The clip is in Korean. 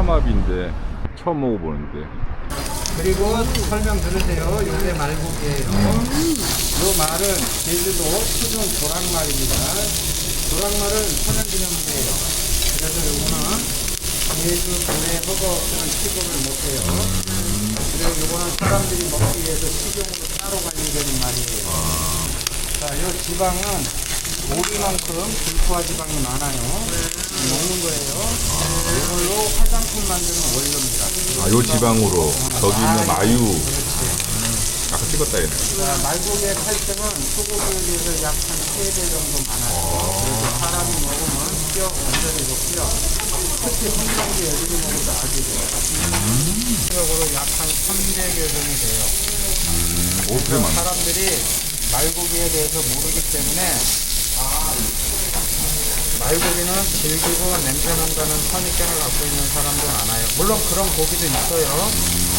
참합인데 처음 먹어보는데 그리고 설명 들으세요. 요게 말고기예요. 요 말은 제주도 수중 조랑말입니다. 조랑말은 천연기념물이에요. 그래서 요거는 제주 도내 허가 없으면 취급을 못해요. 그리고 요거는 사람들이 먹기 위해서 식용으로 따로 관리되는 말이에요. 자, 요 지방은 고기만큼 불포화 지방이 많아요. 이걸로 화장품 만드는 원료입니다. 아 요 지방으로 저기 있는 마유 아까 찍었다 얘네 자, 말고기의 칼집은 소고기에 비해서 약 한 3배 정도 많아요. 그래서 사람이 먹으면 뼈 완전히 좋고요. 특히 성장기 애들이 먹어도 아주 좋아요. 적으로 약 한 300여 정도 돼요. 오 그래 그래서 많네 사람들이 말고기에 대해서 모르기 때문에 말고기는 질기고 냄새 난다는 선입견을 갖고 있는 사람도 많아요. 물론 그런 고기도 있어요.